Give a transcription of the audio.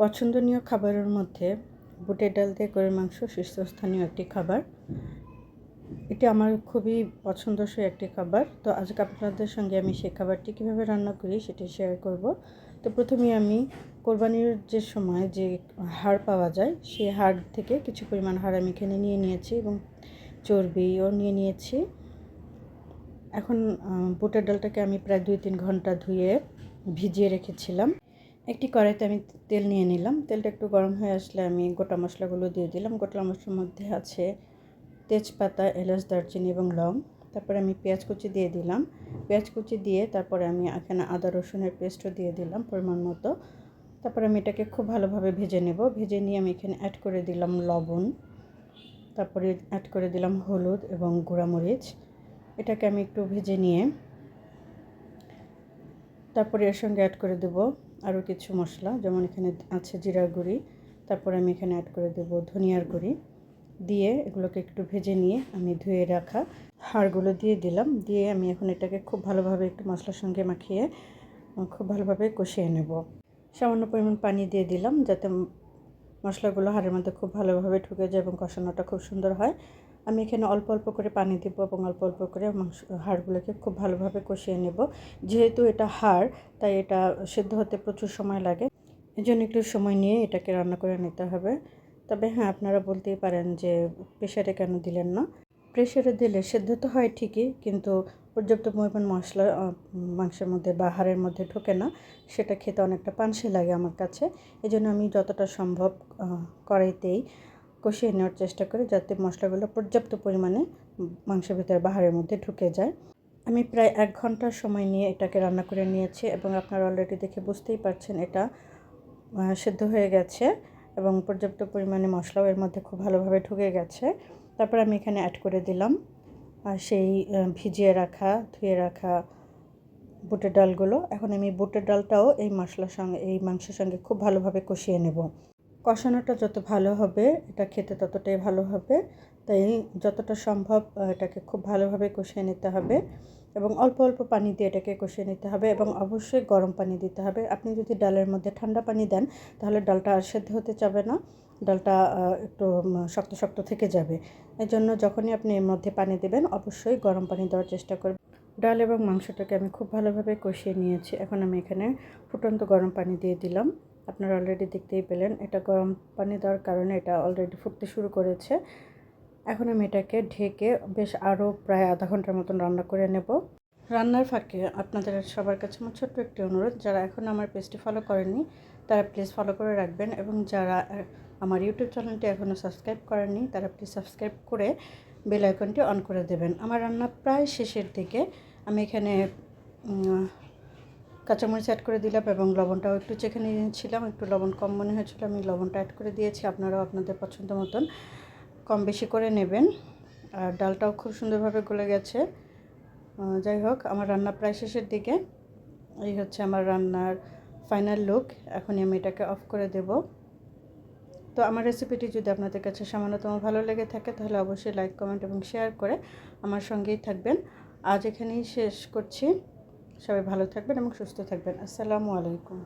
পছন্দনীয় খাবারের মধ্যে বুটের ডাল দিয়ে গরুর মাংস, শীর্ষস্থানীয় একটি খাবার। এটি আমার খুবই পছন্দসই একটি খাবার। তো আজকে আপনাদের সঙ্গে আমি সেই খাবারটি কীভাবে রান্না করি সেটি শেয়ার করব। তো প্রথমে আমি কোরবানির যে সময় যে হাড় পাওয়া যায়, সেই হাড় থেকে কিছু পরিমাণ হাড় আমি এখানে নিয়ে নিয়েছি এবং চর্বিও নিয়ে নিয়েছি। এখন বুটের ডালটাকে আমি প্রায় দুই তিন ঘণ্টা ধুয়ে ভিজিয়ে রেখেছিলাম। একটি কড়াইতে আমি তেল নিয়ে নিলাম। তেলটা একটু গরম হয়ে আসলে আমি গোটা মশলাগুলো দিয়ে দিলাম। গোটা মশলার মধ্যে আছে তেজপাতা, এলাচ, দারচিনি এবং লং। তারপরে আমি পেঁয়াজ কুচি দিয়ে দিলাম। পেঁয়াজ কুচি দিয়ে তারপরে আমি এখানে আদা, রসুনের পেস্টও দিয়ে দিলাম পরিমাণ মতো। তারপরে আমি এটাকে খুব ভালোভাবে ভেজে নেব। ভেজে নিয়ে আমি এখানে অ্যাড করে দিলাম লবণ। তারপরে অ্যাড করে দিলাম হলুদ এবং গুঁড়ামরিচ। এটাকে আমি একটু ভেজে নিয়ে তারপরে এর সঙ্গে অ্যাড করে দেব আরও কিছু মশলা, যেমন এখানে আছে জিরার গুঁড়ি, তারপরে আমি এখানে অ্যাড করে দেবো ধনিয়ার গুঁড়ি। দিয়ে এগুলোকে একটু ভেজে নিয়ে আমি ধুয়ে রাখা হাড়গুলো দিয়ে দিলাম। দিয়ে আমি এখন এটাকে খুব ভালোভাবে একটু মশলার সঙ্গে মাখিয়ে খুব ভালোভাবে কষিয়ে নেব। সামান্য পরিমাণ পানি দিয়ে দিলাম যাতে মশলাগুলো হাড়ের মধ্যে খুব ভালোভাবে ঢুকে যায় এবং কষানোটা খুব সুন্দর হয়। আমি এখানে অল্প অল্প করে পানি দেব এবং অল্প অল্প করে মাংস হাড়গুলোকে খুব ভালোভাবে কষিয়ে নেব। যেহেতু এটা হাড়, তাই এটা সেদ্ধ হতে প্রচুর সময় লাগে। এই জন্য একটু সময় নিয়ে এটাকে রান্না করে নিতে হবে। তবে হ্যাঁ আপনারা বলতেই পারেন যে প্রেশারে কেন দিলেন না? প্রেশারে দিলে সেদ্ধ তো হয় ঠিকই, কিন্তু পর্যাপ্ত পরিমাণ মশলা মাংসের মধ্যে বা হাড়ের মধ্যে ঢোকে না। সেটা খেতে অনেকটা পানসে লাগে আমার কাছে। এই আমি যতটা সম্ভব কড়াইতেই কষিয়ে নেওয়ার চেষ্টা করি যাতে মশলাগুলো পর্যাপ্ত পরিমাণে মাংসের ভিতরে বাহারের মধ্যে ঢুকে যায়। আমি প্রায় এক ঘণ্টার সময় নিয়ে এটাকে রান্না করে নিয়েছি এবং আপনারা অলরেডি দেখে বুঝতেই পারছেন এটা সেদ্ধ হয়ে গেছে এবং পর্যাপ্ত পরিমাণে মশলাও এর মধ্যে খুব ভালোভাবে ঢুকে গেছে। তারপর আমি এখানে অ্যাড করে দিলাম, আর সেই ভিজিয়ে রাখা, ধুয়ে রাখা বুটের ডালগুলো। এখন আমি বুটের ডালটাও এই মশলার সঙ্গে, এই মাংসের সঙ্গে খুব ভালোভাবে কষিয়ে নেব। কষানোটা যত ভালো হবে, এটা খেতে ততটাই ভালো হবে। তাই যতটা সম্ভব এটাকে খুব ভালোভাবে কষিয়ে নিতে হবে এবং অল্প অল্প পানি দিয়ে এটাকে কষিয়ে নিতে হবে এবং অবশ্যই গরম পানি দিতে হবে। আপনি যদি ডালের মধ্যে ঠান্ডা পানি দেন, তাহলে ডালটা আর সেদ্ধ হতে যাবে না। ডালটা একটু শক্ত শক্ত থেকে যাবে। এই জন্য যখনই আপনি এর মধ্যে পানি দেবেন, অবশ্যই গরম পানি দেওয়ার চেষ্টা করবেন। ডাল এবং মাংসটাকে আমি খুব ভালোভাবে কষিয়ে নিয়েছি। এখন আমি এখানে ফুটন্ত গরম পানি দিয়ে দিলাম। আপনারা অলরেডি দেখতেই পেলেন, এটা গরম পানি দেওয়ার কারণে এটা অলরেডি ফুটতে শুরু করেছে। এখন আমি এটাকে ঢেকে বেশ আরও প্রায় আধা ঘণ্টার মতন রান্না করে নেব। রান্নার ফাঁকে আপনাদের সবার কাছে আমার ছোট্ট একটি অনুরোধ, যারা এখন আমার পেজটি ফলো করেননি, তারা প্লিজ ফলো করে রাখবেন এবং যারা আমার ইউটিউব চ্যানেলটি এখনও সাবস্ক্রাইব করেননি, তারা প্লিজ সাবস্ক্রাইব করে বেল আইকনটি অন করে দেবেন। আমার রান্না প্রায় শেষের দিকে, আমি এখানে কাঁচামরিচ অ্যাড করে দিলাম এবং লবণটাও একটু চেখে নিয়েছিলাম। একটু লবণ কম মনে হয়েছিল, আমি লবণটা অ্যাড করে দিয়েছি, আপনারাও আপনাদের পছন্দ মতন কম বেশি করে নেবেন। আর ডালটাও খুব সুন্দরভাবে গলে গেছে। যাই হোক, আমার রান্না প্রায় শেষের দিকে। এই হচ্ছে আমার রান্নার ফাইনাল লুক এখনই আমি এটাকে অফ করে দেব। তো আমার রেসিপিটি যদি আপনাদের কাছে সামান্যতম ভালো লেগে থাকে, তাহলে অবশ্যই লাইক কমেন্ট এবং শেয়ার করে আমার সঙ্গেই থাকবেন। আজ এখানেই শেষ করছি। সবাই ভালো থাকবেন এবং সুস্থ থাকবেন। আসসালামু আলাইকুম।